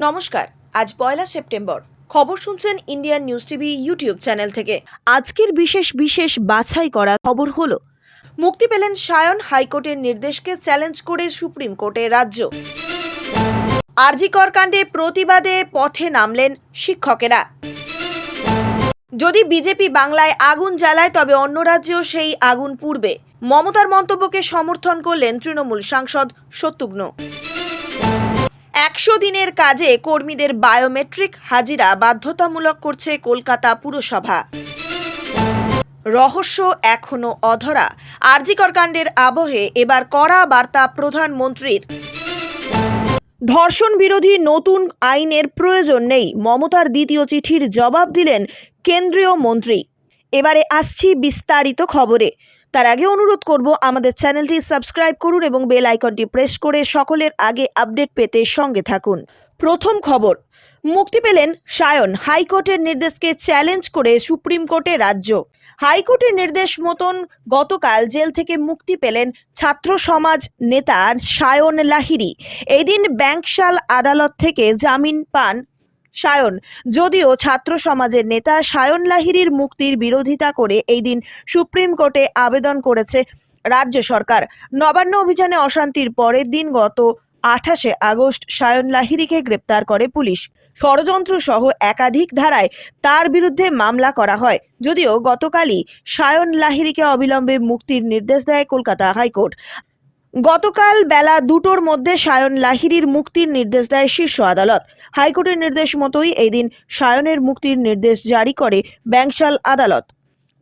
নমস্কার, আজ পয়লা সেপ্টেম্বর। খবর শুনছেন Indian News TV YouTube channel থেকে। আজকের বিশেষ বিশেষ বাছাই করা খবর হলো, মুক্তি পেলেন সায়ন হাইকোর্টের নির্দেশকে চ্যালেঞ্জ করে সুপ্রিম কোর্টে রাজ্য। আরজিকর কাণ্ডে প্রতিবাদে পথে নামলেন শিক্ষকেরা। যদি বিজেপি বাংলায় আগুন জ্বালায়, তবে অন্য রাজ্যেও সেই আগুন পুড়বে। মমতার মন্তব্যকে সমর্থন করলেন তৃণমূল সাংসদ সত্যুগ্ন একশো দিনের কাজে কর্মীদের বায়োমেট্রিক হাজিরা বাধ্যতামূলক করছে কলকাতা পুরসভা। রহস্য এখনও অধরা। আরজিকর কাণ্ডের আবহে এবার কড়া বার্তা প্রধানমন্ত্রীর। ধর্ষণ বিরোধী নতুন আইনের প্রয়োজন নেই। মমতার দ্বিতীয় চিঠির জবাব দিলেন কেন্দ্রীয় মন্ত্রী। এবারে আসছি বিস্তারিত খবরে। তার আগে অনুরোধ করব আমাদের চ্যানেলটি সাবস্ক্রাইব করুন এবং বেল আইকনটি প্রেস করে সকলের আগে আপডেট পেতে সঙ্গে থাকুন। প্রথম খবর, মুক্তি পেলেন সায়ন। হাইকোর্টের নির্দেশকে চ্যালেঞ্জ করে সুপ্রিম কোর্টে রাজ্য। হাইকোর্টের নির্দেশ মতন গতকাল জেল থেকে মুক্তি পেলেন ছাত্র সমাজ নেতা সায়ন লাহিড়ী। এদিন ব্যাংকশাল আদালত থেকে জামিন পান সায়ন। যদিও ছাত্র সমাজের নেতা সায়ন লাহিড়ীর মুক্তির বিরোধিতা করে এই দিন সুপ্রিম কোর্টে আবেদন করেছে রাজ্য সরকার। নবান্ন অভিযানে অশান্তির পরের দিন গত আঠাশে আগস্ট সায়ন লাহিড়ীকে গ্রেপ্তার করে পুলিশ। ষড়যন্ত্র সহ একাধিক ধারায় তার বিরুদ্ধে মামলা করা হয়। যদিও গতকালই সায়ন লাহিড়ীকে অবিলম্বে মুক্তির নির্দেশ দেয় কলকাতা হাইকোর্ট। গতকাল বেলা দুটোর মধ্যে সায়ন লাহিড়ীর মুক্তির নির্দেশ দেয় শীর্ষ আদালত। হাইকোর্টের নির্দেশ মতোই এই দিন সায়নের মুক্তির নির্দেশ জারি করে ব্যাংশাল আদালত।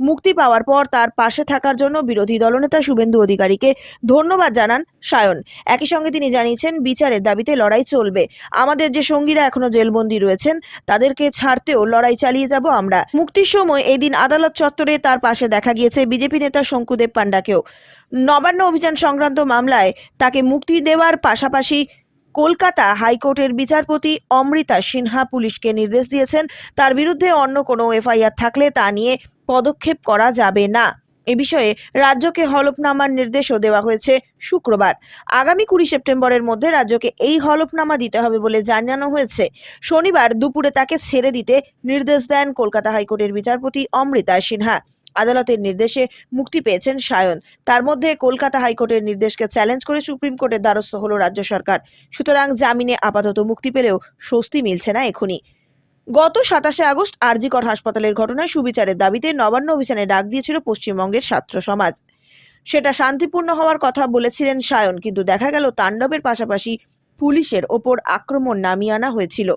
মুক্তি পাওয়ার পর তার পাশে থাকার জন্য বিরোধী দলনেতা শুভেন্দু অধিকারীকে ধন্যবাদ জানান সায়ন। একই সঙ্গে তিনি জানিয়েছেন, বিচারের দাবিতে লড়াই চলবে। আমাদের যে সঙ্গীরা এখনও জেলবন্দী রয়েছেন, তাদেরকে ছাড়তেও লড়াই চালিয়ে যাব আমরা। মুক্তির সময় এই দিন আদালত চত্বরে তার পাশে দেখা গিয়েছে বিজেপি নেতা শঙ্কুদেব পাণ্ডাকেও। নবান্ন অভিযান সংক্রান্ত মামলায় তাকে মুক্তি দেওয়ার পাশাপাশি কলকাতা হাইকোর্টের বিচারপতি অমৃতা সিনহা পুলিশকে নির্দেশ দিয়েছেন। তার বিরুদ্ধে অন্য কোনো এফআইআর থাকলে তা নিয়ে পদক্ষেপ করা যাবে না। এ বিষয়ে রাজ্যকে হলফনামার নির্দেশও দেওয়া হয়েছে শুক্রবার। আগামী কুড়ি সেপ্টেম্বরের মধ্যে রাজ্যকে এই হলফনামা দিতে হবে বলে জানানো হয়েছে। শনিবার দুপুরে তাকে ছেড়ে দিতে নির্দেশ দেন কলকাতা হাইকোর্টের বিচারপতি অমৃতা সিনহা। আদালতের নির্দেশে মুক্তি পেয়েছেন সায়ন। তার মধ্যে কলকাতা হাইকোর্টের নির্দেশকে চ্যালেঞ্জ করে সুপ্রিম কোর্টের দ্বারস্থ হল রাজ্য সরকার। সুতরাং জামিনে আপাতত মুক্তি পেলেও স্বস্তি মিলছে না এখনই। গত সাতাশে আগস্ট আরজিকর হাসপাতালের ঘটনায় সুবিচারের দাবিতে নবান্ন অভিযানে ডাক দিয়েছিল পশ্চিমবঙ্গের ছাত্র সমাজ। সেটা শান্তিপূর্ণ হওয়ার কথা বলেছিলেন সায়ন, কিন্তু দেখা গেল তাণ্ডবের পাশাপাশি পুলিশের ওপর আক্রমণ নামিয়ে আনা হয়েছিল।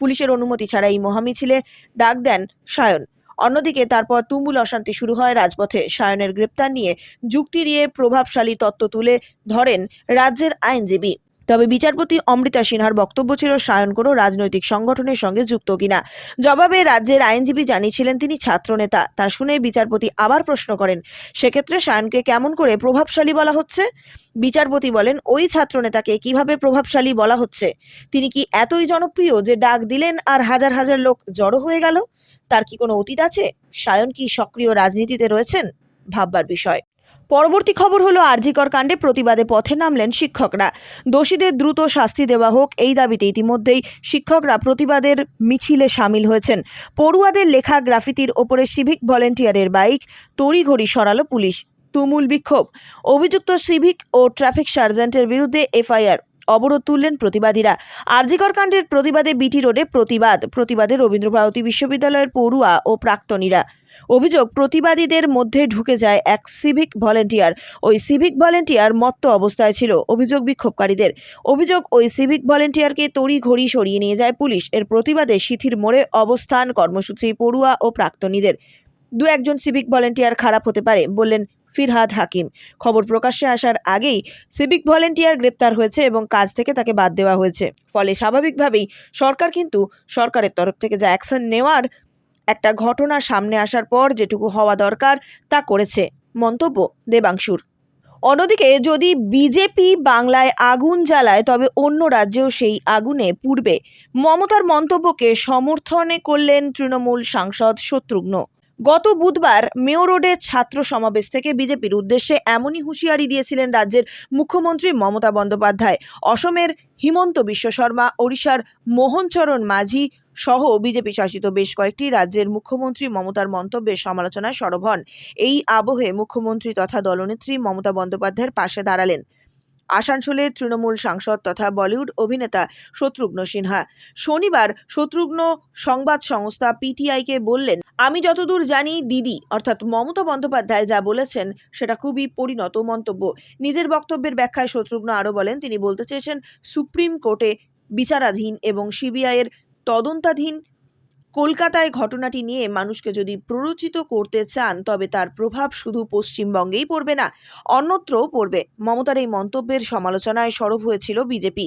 পুলিশের অনুমতি ছাড়া এই মহামিছিলে ডাক দেন সায়ন। অন্যদিকে তারপর তুমুল অশান্তি শুরু হয় রাজপথে। সায়নের গ্রেপ্তার নিয়ে যুক্তি দিয়ে প্রভাবশালী তত্ত্ব তুলে ধরেন রাজ্যের আইনজীবী। তবে বিচারপতি অমৃতা সিনহার বক্তব্য ছিল সায়ন কোনো রাজনৈতিক সংগঠনের সঙ্গে যুক্ত কিনা। জবাবে রাজ্যের আইনজীবী জানিয়েছিলেন তিনি ছাত্রনেতা। তা শুনে বিচারপতি আবার প্রশ্ন করেন, সেক্ষেত্রে সায়নকে কেমন করে প্রভাবশালী বলা হচ্ছে? বিচারপতি বলেন, ওই ছাত্রনেতাকে কীভাবে প্রভাবশালী বলা হচ্ছে? তিনি কি এতই জনপ্রিয় যে ডাক দিলেন আর হাজার হাজার লোক জড়ো হয়ে গেল? তার কি কোনো অতীত আছে? সায়ন কি সক্রিয় রাজনীতিতে রয়েছেন? ভাববার বিষয়। পরবর্তী খবর হলো আরজিকর কাণ্ডে প্রতিবাদে পথে নামলেন শিক্ষকরা। দোষীদের দ্রুত শাস্তি দেওয়া হোক, এই দাবিতে ইতিমধ্যেই শিক্ষকরা প্রতিবাদের মিছিলে সামিল হয়েছেন। পড়ুয়াদের লেখা গ্রাফিতির ওপরে সিভিক ভলেন্টিয়ারের বাইক, তড়িঘড়ি সরালো পুলিশ। তুমুল বিক্ষোভ। অভিযুক্ত সিভিক ও ট্রাফিক সার্জেন্টের বিরুদ্ধে এফআইআর। অবরোধ তুললেন প্রতিবাদীরা। আরজিকর কাণ্ডের প্রতিবাদে বিটি রোডে প্রতিবাদ। প্রতিবাদে রবীন্দ্রভারতী বিশ্ববিদ্যালয়ের পড়ুয়া ও প্রাক্তনীরা। অভিযোগ, প্রতিবাদীদের মধ্যে ঢুকে যায় এক সিভিক ভলেন্টিয়ার। ওই সিভিক ভলেন্টিয়ার মত্ত অবস্থায় ছিল, অভিযোগ বিক্ষোভকারীদের। অভিযোগ, ওই সিভিক ভলেন্টিয়ারকে তড়ি ঘড়ি সরিয়ে নিয়ে যায় পুলিশ। এর প্রতিবাদে সিথির মোড়ে অবস্থান কর্মসূচি পড়ুয়া ও প্রাক্তনীদের। দু একজন সিভিক ভলেন্টিয়ার খারাপ হতে পারে বললেন ফিরহাদ হাকিম। খবর প্রকাশ্যে আসার আগেই সিভিক ভলেন্টিয়ার গ্রেপ্তার হয়েছে এবং কাজ থেকে তাকে বাদ দেওয়া হয়েছে। ফলে স্বাভাবিকভাবেই সরকার কিন্তু সরকারের তরফ থেকে যা অ্যাকশন নেওয়ার একটা ঘটনা সামনে আসার পর যেটুকু হওয়া দরকার তা করেছে মন্তব্য দেবাংশুর। অন্যদিকে যদি বিজেপি বাংলায় আগুন জ্বালায়, তবে অন্য রাজ্যেও সেই আগুনে পুড়বে। মমতার মন্তব্যকে সমর্থনে করলেন তৃণমূল সাংসদ শত্রুঘ্ন। গত বুধবার মেয়ো রোডে ছাত্র সমাবেশ থেকে বিজেপির উদ্দেশ্যে এমনই হুঁশিয়ারি দিয়েছিলেন রাজ্যের মুখ্যমন্ত্রী মমতা বন্দ্যোপাধ্যায়। অসমের হিমন্ত বিশ্ব শর্মা, ওড়িশার মোহনচরণ মাঝি সহ বিজেপি শাসিত বেশ কয়েকটি রাজ্যের মুখ্যমন্ত্রী মমতার মন্তব্যের সমালোচনায় সরব হন। এই আবহে মুখ্যমন্ত্রী তথা দলনেত্রী মমতা বন্দ্যোপাধ্যায়ের পাশে দাঁড়ালেন। আসানসোলের তৃণমূল সাংসদ তথা বলিউড অভিনেতা শত্রুঘ্ন সিনহা। শনিবার শত্রুঘ্ন সংবাদ সংস্থা পিটিআইকে বললেন, আমি যতদূর জানি দিদি, অর্থাৎ মমতা বন্দ্যোপাধ্যায় যা বলেছেন, সেটা খুবই পরিণত মন্তব্য। নিজের বক্তব্যের ব্যাখ্যায় শত্রুঘ্ন আরও বলেন, তিনি বলতে চেয়েছেন, সুপ্রিম কোর্টে বিচারাধীন এবং সিবিআইয়ের তদন্তাধীন কলকাতায় ঘটনাটি নিয়ে মানুষকে যদি প্ররোচিত করতে চান, তবে তার প্রভাব শুধু পশ্চিমবঙ্গেই পড়বে না অন্যত্রও পড়বে। মমতার এই মন্তব্যের সমালোচনায় সরব হয়েছিল বিজেপি।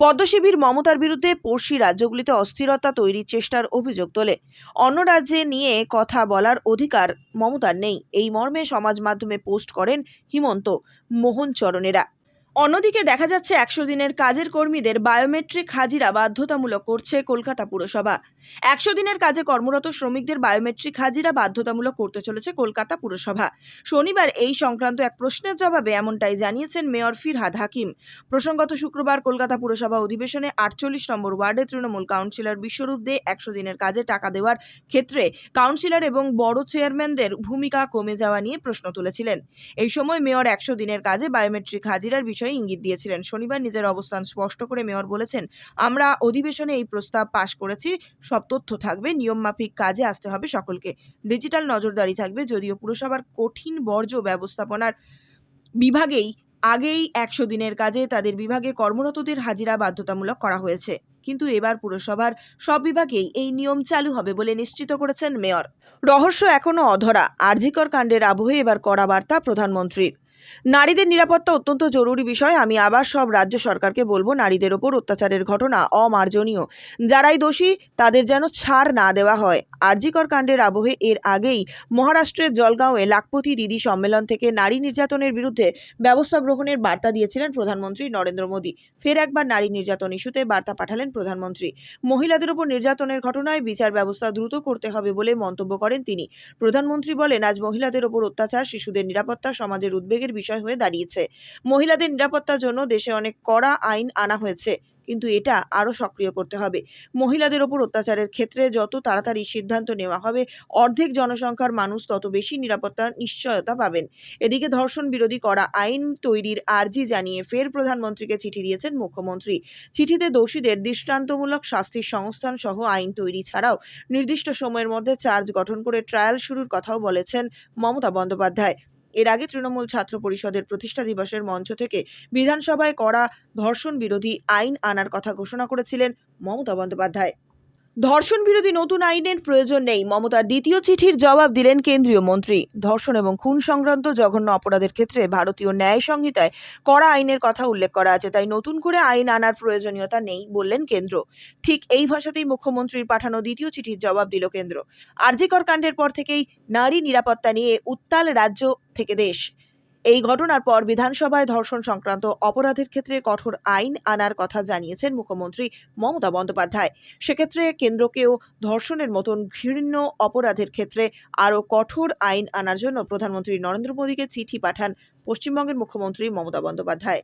পদ্মশিবির মমতার বিরুদ্ধে পড়শি রাজ্যগুলিতে অস্থিরতা তৈরির চেষ্টার অভিযোগ তোলে। অন্য রাজ্যে নিয়ে কথা বলার অধিকার মমতার নেই। এই মর্মে সমাজ মাধ্যমে পোস্ট করেন হিমন্ত মোহন চরণেরা অন্যদিকে দেখা যাচ্ছে একশো দিনের কাজের কর্মীদের বায়োমেট্রিক হাজিরা বাধ্যতামূলক করছে কলকাতা পুরসভা। একশো দিনের কাজে কর্মরত শ্রমিকদের বায়োমেট্রিক হাজিরা বাধ্যতামূলক করতে চলেছে কলকাতা পুরসভা। শনিবার এই সংক্রান্ত এক প্রশ্নের জবাবে এমনটাই জানিয়েছেন মেয়র ফিরহাদ হাকিম। প্রসঙ্গত শুক্রবার কলকাতা পুরসভা অধিবেশনে আটচল্লিশ নম্বর ওয়ার্ডে তৃণমূল কাউন্সিলর বিশ্বরূপ দে একশো দিনের কাজে টাকা দেওয়ার ক্ষেত্রে কাউন্সিলর এবং বড় চেয়ারম্যানদের ভূমিকা কমে যাওয়া নিয়ে প্রশ্ন তুলেছিলেন। এই সময় মেয়র একশো দিনের কাজে বায়োমেট্রিক হাজিরার বিষয়ে ইঙ্গিত দিয়েছিলেন। শনিবার নিজের অবস্থান স্পষ্ট করে মেয়র বলেছেন, আমরা অধিবেশনে এই প্রস্তাব পাশ করেছি, সব তথ্য থাকবে, নিয়মমাফিক কাজে আসতে হবে সকলকে। ডিজিটাল নজরদারি থাকবে, যদিও পুরসভার কঠিন বর্জ্য ব্যবস্থাপনার বিভাগেই আগেই একশো দিনের কাজে তাদের বিভাগে কর্মরতদের হাজিরা বাধ্যতামূলক করা হয়েছে। কিন্তু এবার পুরসভার সব বিভাগেই এই নিয়ম চালু হবে বলে নিশ্চিত করেছেন মেয়র। রহস্য এখনও অধরা। আরজিকর কাণ্ডের আবহে এবার কড়া বার্তা প্রধানমন্ত্রীর। নারীদের নিরাপত্তা অত্যন্ত জরুরি বিষয়। আমি আবার সব রাজ্য সরকারকে বলব, নারীদের ওপর অত্যাচারের ঘটনা অমার্জনীয়। যারাই দোষী, তাদের যেন ছাড় না দেওয়া হয়। আরজিকর কাণ্ডের আবহে এর আগেই মহারাষ্ট্রের জলগাঁওয়ে লাখপতি দিদি সম্মেলন থেকে নারী নির্যাতনের বিরুদ্ধে ব্যবস্থা গ্রহণের বার্তা দিয়েছিলেন প্রধানমন্ত্রী নরেন্দ্র মোদী। ফের একবার নারী নির্যাতন ইস্যুতে বার্তা পাঠালেন প্রধানমন্ত্রী। মহিলাদের ওপর নির্যাতনের ঘটনায় বিচার ব্যবস্থা দ্রুত করতে হবে বলে মন্তব্য করেন তিনি। প্রধানমন্ত্রী বলেন, আজ মহিলাদের ওপর অত্যাচার, শিশুদের নিরাপত্তা, সমাজের উদ্বেগের বিষয় হয়ে দাঁড়িয়েছে। মহিলাদের নিরাপত্তার জন্য দেশে অনেক কড়া আইন আনা হয়েছে, কিন্তু এটা আরও সক্রিয় করতে হবে। মহিলাদের ওপর অত্যাচারের ক্ষেত্রে যত তাড়াতাড়ি সিদ্ধান্ত নেওয়া হবে, অর্ধেক জনসংখ্যার মানুষ তত বেশি নিরাপত্তার নিশ্চয়তা পাবেন। এদিকে ধর্ষণ বিরোধী করা আইন তৈরির আর্জি জানিয়ে ফের প্রধানমন্ত্রীকে চিঠি দিয়েছেন মুখ্যমন্ত্রী। চিঠিতে দোষীদের দৃষ্টান্তমূলক শাস্তির সংস্থান সহ আইন তৈরি ছাড়াও নির্দিষ্ট সময়ের মধ্যে চার্জ গঠন করে ট্রায়াল শুরুর কথাও বলেছেন মমতা বন্দ্যোপাধ্যায়। এর আগে তৃণমূল ছাত্র পরিষদের প্রতিষ্ঠা দিবসের মঞ্চ থেকে বিধানসভায় করা ধর্ষণ বিরোধী আইন আনার কথা ঘোষণা করেছিলেন মমতা বন্দ্যোপাধ্যায়। ধর্ষণ বিরোধী নতুন আইনের প্রয়োজন নেই। মমতার দ্বিতীয় চিঠির জবাব দিলেন কেন্দ্রীয় মন্ত্রী। ধর্ষণ এবং খুন সংক্রান্ত জঘন্য অপরাধের ক্ষেত্রে ভারতীয় ন্যায় সংহিতায় কড়া আইনের কথা উল্লেখ করা আছে, তাই নতুন করে আইন আনার প্রয়োজনীয়তা নেই বললেন কেন্দ্র। ঠিক এই ভাষাতেই মুখ্যমন্ত্রীর পাঠানো দ্বিতীয় চিঠির জবাব দিল কেন্দ্র। আরজিকর কাণ্ডের পর থেকেই নারী নিরাপত্তা নিয়ে উত্তাল রাজ্য থেকে দেশ। এই ঘটনার পর বিধানসভায় ধর্ষণ সংক্রান্ত অপরাধের ক্ষেত্রে কঠোর আইন আনার কথা জানিয়েছেন মুখ্যমন্ত্রী মমতা বন্দ্যোপাধ্যায়। সেক্ষেত্রে কেন্দ্রকেও ধর্ষণের মতন ঘৃণ্য অপরাধের ক্ষেত্রে আরও কঠোর আইন আনার জন্য প্রধানমন্ত্রী নরেন্দ্র মোদীকে চিঠি পাঠান পশ্চিমবঙ্গের মুখ্যমন্ত্রী মমতা বন্দ্যোপাধ্যায়।